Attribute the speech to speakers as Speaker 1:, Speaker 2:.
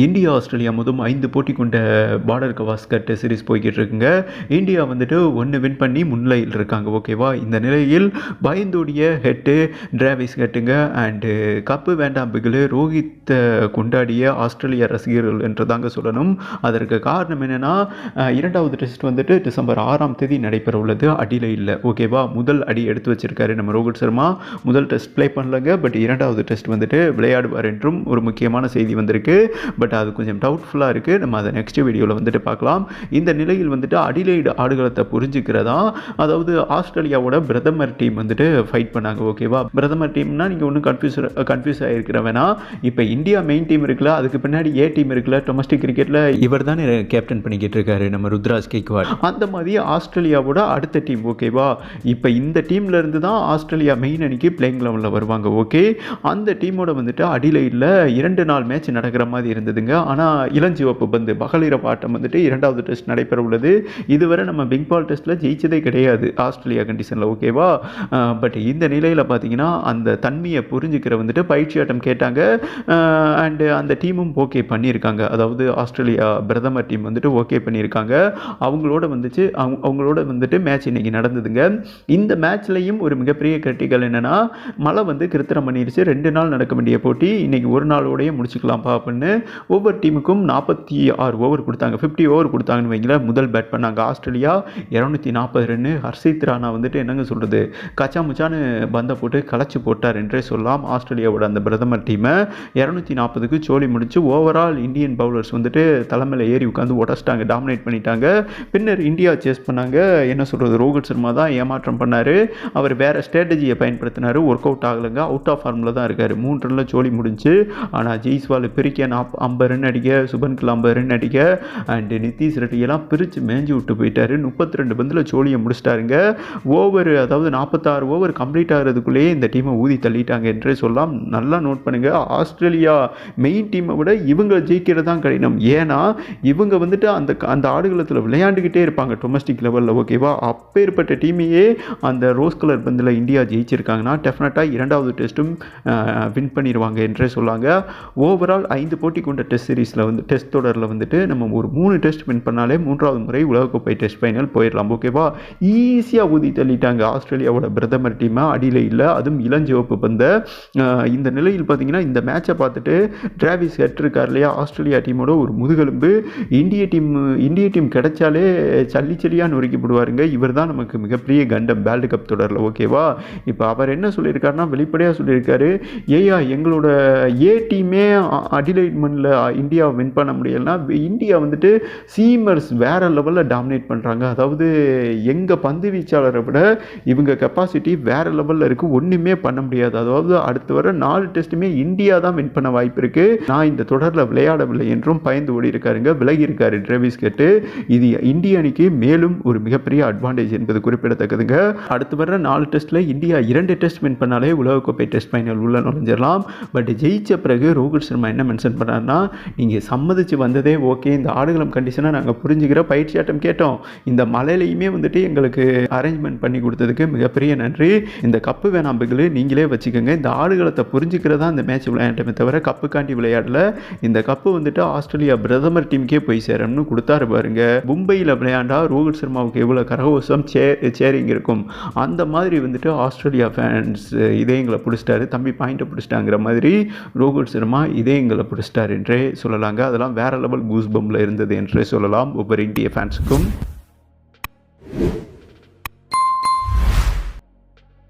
Speaker 1: India Australia மொத்தம் ஐந்து போட்டி கொண்ட பார்டர் கவாஸ்கர் டெஸ்ட் சீரிஸ் போய்கிட்டு இருக்குங்க இந்தியா வந்துட்டு ஒன்று வின் பண்ணி முன்னிலையில் இருக்காங்க. ஓகேவா இந்த நிலையில் பயந்துடைய ஹெட்டு டிராவிஸ் ஹெட்டுங்க அண்டு கப்பு வேண்டாம் பிகில் ரோஹித்தை கொண்டாடிய ஆஸ்திரேலியா ரசிகர்கள் என்று தாங்க சொல்லணும். அதற்கு காரணம் என்னென்னா இரண்டாவது டெஸ்ட் வந்துட்டு டிசம்பர் ஆறாம் தேதி நடைபெற உள்ளது. அடியில் இல்லை. ஓகேவா முதல் அடி எடுத்து வச்சிருக்காரு நம்ம ரோஹித் சர்மா. முதல் டெஸ்ட் ப்ளே பண்ணலங்க பட் இரண்டாவது டெஸ்ட் வந்துட்டு விளையாடுவார் என்றும் ஒரு முக்கியமான செய்தி வந்திருக்கு. பட் அது கொஞ்சம் டவுட்ஃபுல்லாக இருக்குது நம்ம அதை நெக்ஸ்ட் வீடியோவில் வந்துட்டு பார்க்கலாம். இந்த நிலையில் வந்துட்டு அடிலைடு ஆடுகளத்தை புரிஞ்சுக்கிறதா? அதாவது ஆஸ்திரேலியாவோட பிரதமர் டீம் வந்துட்டு ஃபைட் பண்ணாங்க ஓகேவா பிரதமர் டீம்னா நீங்கள் ஒன்றும் கன்ஃபியூஸ் கன்ஃபியூஸ் ஆகிருக்கிற இப்போ இந்தியா மெயின் டீம் இருக்குல்ல அதுக்கு பின்னாடி ஏ டீம் இருக்குல்ல டொமஸ்டிக் கிரிக்கெட்டில் இவர் தானே கேப்டன் பண்ணிக்கிட்டு இருக்காரு நம்ம ருத்ராஜ் கேக்வாட். அந்த மாதிரி ஆஸ்திரேலியாவோட அடுத்த டீம் ஓகேவா இப்போ இந்த டீம்ல இருந்து தான் ஆஸ்திரேலியா மெயின் அணிக்கு பிளேயிங் லெவலில் வருவாங்க ஓகே அந்த டீமோட வந்துட்டு அடிலைடில் இரண்டு நாள் மேட்ச் நடக்கிற மாதிரி இருந்தது. இருந்ததுங்க. ஆனால் இளஞ்சிவப்பு பந்து மகளிர ஆட்டம் வந்துட்டு இரண்டாவது டெஸ்ட் நடைபெற உள்ளது இதுவரை நம்ம பிங்பால் டெஸ்ட்டில் ஜெயிச்சதே கிடையாது. ஆஸ்திரேலியா கண்டிஷனில் ஓகேவா பட் இந்த நிலையில் பார்த்தீங்கன்னா அந்த தன்மையை புரிஞ்சுக்கிற வந்துட்டு பயிற்சி ஆட்டம் கேட்டாங்க. அண்டு அந்த டீமும் ஓகே பண்ணியிருக்காங்க. அதாவது ஆஸ்திரேலியா பிரதமர் டீம் வந்துட்டு ஓகே பண்ணியிருக்காங்க. அவங்களோட வந்துச்சு அவங்க அவங்களோட வந்துட்டு மேட்ச் இன்றைக்கி நடந்ததுங்க. இந்த மேட்ச்லையும் ஒரு மிகப்பெரிய கிரிட்டிக்கல் என்னென்னா மழை வந்து கிருத்திரம் பண்ணிடுச்சு ரெண்டு நாள் நடக்க வேண்டிய போட்டி. இன்றைக்கி ஒரு நாளோடய முடிச்சுக்கலாம்ப்பா அப்படின்னு ஒவ்வொரு டீமுக்கும் நாற்பத்தி ஆறு ஓவர் கொடுத்தாங்க. ஃபிஃப்டி ஓவர் கொடுத்தாங்கன்னு வைங்களேன். முதல் பேட் பண்ணாங்க ஆஸ்திரேலியா. இரநூத்தி நாற்பது ரன்னு ஹர்ஷித் ராணா வந்துட்டு என்னங்க சொல்கிறது கச்சா முச்சான்னு பந்தை போட்டு களைச்சி போட்டார் என்றே சொல்லலாம் ஆஸ்திரேலியாவோட அந்த பிரதமர் டீமை இரநூத்தி நாற்பதுக்கு சோழி முடிச்சு ஓவரால் இந்தியன் பவுலர்ஸ் வந்துட்டு தலைமையில் ஏறி உட்காந்து உடச்சிட்டாங்க. டாமினேட் பண்ணிட்டாங்க. பின்னர் இந்தியா சேஸ் பண்ணாங்க. என்ன சொல்கிறது ரோஹித் சர்மா தான் ஏமாற்றம் பண்ணார். அவர் வேறு ஸ்ட்ராட்டஜியை பயன்படுத்தினார். ஒர்க் அவுட் ஆகலைங்க அவுட் ஆஃப் ஃபார்மில் தான் இருக்கார். மூன்று ரனில் சோழி முடிஞ்சு. ஆனால் ஜெய்ஸ்வால் பிரிக்க நாப் ஐம்பது ரன் அடிக்க சுபன் கில் ரன் அடிக்க அண்டு நிதிஷ் ரெட்டியெல்லாம் பிரித்து மேஞ்சு விட்டு போயிட்டாரு. முப்பத்தி ரெண்டு பந்தில் சோழியை முடிச்சிட்டாருங்க. ஓவர் அதாவது நாற்பத்தாறு ஓவர் கம்ப்ளீட் ஆகிறதுக்குள்ளேயே இந்த டீமை ஊதி தள்ளிட்டாங்க என்றே சொல்லலாம். நல்லா நோட் பண்ணுங்கள் ஆஸ்திரேலியா மெயின் டீமை விட இவங்க ஜெயிக்கிறது தான் கடினம். ஏன்னா இவங்க வந்துட்டு அந்த அந்த ஆடுகளத்தில் விளையாண்டுக்கிட்டே இருப்பாங்க டொமஸ்டிக் லெவலில் ஓகேவா அப்பேற்பட்ட டீமையே அந்த ரோஸ் கலர் பந்தில் இந்தியா ஜெயிச்சிருக்காங்கன்னா டெஃபினட்டாக இரண்டாவது டெஸ்ட்டும் வின் பண்ணிடுவாங்க என்றே சொல்லாங்க. ஓவரால் ஐந்து போட்டி கொண்ட டெஸ்ட் சீரீஸில் வந்து டெஸ்ட் தொடரில் வந்துட்டு நம்ம ஒரு மூணு டெஸ்ட் வின் பண்ணாலே மூன்றாவது முறை உலகக்கோப்பை டெஸ்ட் ஃபைனல் போயிடலாம் ஓகேவா ஈஸியாக ஊதி தள்ளிட்டாங்க ஆஸ்திரேலியாவோட பிரதமர் டீமை அடியில் இல்லை அதுவும் இளஞ்சிவப்பு பந்த. இந்த நிலையில் பார்த்தீங்கன்னா இந்த மேட்சை பார்த்துட்டு டிராவிஸ் ஹெட் இருக்கார் இல்லையா? ஆஸ்திரேலியா டீமோட ஒரு முதுகெலும்பு. இந்திய டீம் இந்திய டீம் கிடைச்சாலே சல்லி சல்லியாக நொறுக்கி போடுவாருங்க. இவர் தான் நமக்கு மிகப்பெரிய கண்டம் வேர்ல்டு கப் தொடரில் ஓகேவா இப்போ அவர் என்ன சொல்லியிருக்காருன்னா வெளிப்படையாக சொல்லியிருக்காரு. ஏயா எங்களோட ஏ டீமே அடிலைட் மண்ணில் இந்தியா வின் பண்ண முடியலைன்னா இந்தியா வந்துட்டு சீமர்ஸ் வேற லெவலில் டாமினேட் பண்ணுறாங்க அதாவது எங்கள் பந்து வீச்சாளரை விட இவங்க கெப்பாசிட்டி வேறு லெவலில் இருக்குது ஒன்றுமே பண்ண முடியாது. அதாவது அடுத்து வர நாலு டெஸ்ட்டுமே இந்தியா தான் வின் பண்ண வாய்ப்பு இருக்குது நான் இந்த தொடரில் விளையாடவில்லை என்றும் பயந்து ஓடி இருக்காருங்க விலகி இருக்காரு டிரேவிஸ் கேட்டு இது இந்திய அணிக்கு மேலும் ஒரு மிகப்பெரிய அட்வான்டேஜ் என்பது குறிப்பிடத்தக்கதுங்க. அடுத்து வர நாலு டெஸ்ட்டில் இந்தியா இரண்டு டெஸ்ட் வின் பண்ணாலே உலகக்கோப்பை டெஸ்ட் ஃபைனல் உள்ள நுழைஞ்சிடலாம். பட் ஜெயிச்ச பிறகு ரோஹித் சர்மா என்ன மென்ஷன் பண்ணார்னா நீங்கள் சம்மதிச்சு வந்ததே ஓகே. இந்த ஆடுகளம் கண்டிஷனை நாங்கள் புரிஞ்சுக்கிற பயிற்சி ஆட்டம் கேட்டோம். இந்த மலையிலையுமே வந்துட்டு எங்களுக்கு அரேஞ்ச்மெண்ட் பண்ணி கொடுத்ததுக்கு மிகப்பெரிய நன்றி. இந்த கப்பு வேணாம் நீங்களே வச்சுக்கோங்க. இந்த ஆடுகளத்தை புரிஞ்சுக்கிறதா இந்த மேட்ச் விளையாட்டமே தவிர கப்புக்காண்டி விளையாடல. இந்த கப்பு வந்துட்டு ஆஸ்திரேலியா பிரதமர் டீமுக்கே போய் சேரணும்னு கொடுத்தாரு பாருங்க. மும்பையில் விளையாண்டா ரோஹித் சர்மாவுக்கு எவ்வளோ கரகோஷம் சே சேரிங் இருக்கும். அந்த மாதிரி வந்துட்டு ஆஸ்திரேலியா ஃபேன்ஸ் இதயங்களை பிடிச்சிட்டாரு. தம்பி பாயிண்ட்டை பிடிச்சிட்டாங்கிற மாதிரி ரோஹித் சர்மா இதயங்களை பிடிச்சிட்டாருன்ற என்றே சொல்லலாங்க. அதெல்லாம் வேற லெவல் கூஸ் பம்பில் இருந்தது என்றே சொல்லலாம். ஒவ்வொரு இந்திய ஃபேன்ஸுக்கும்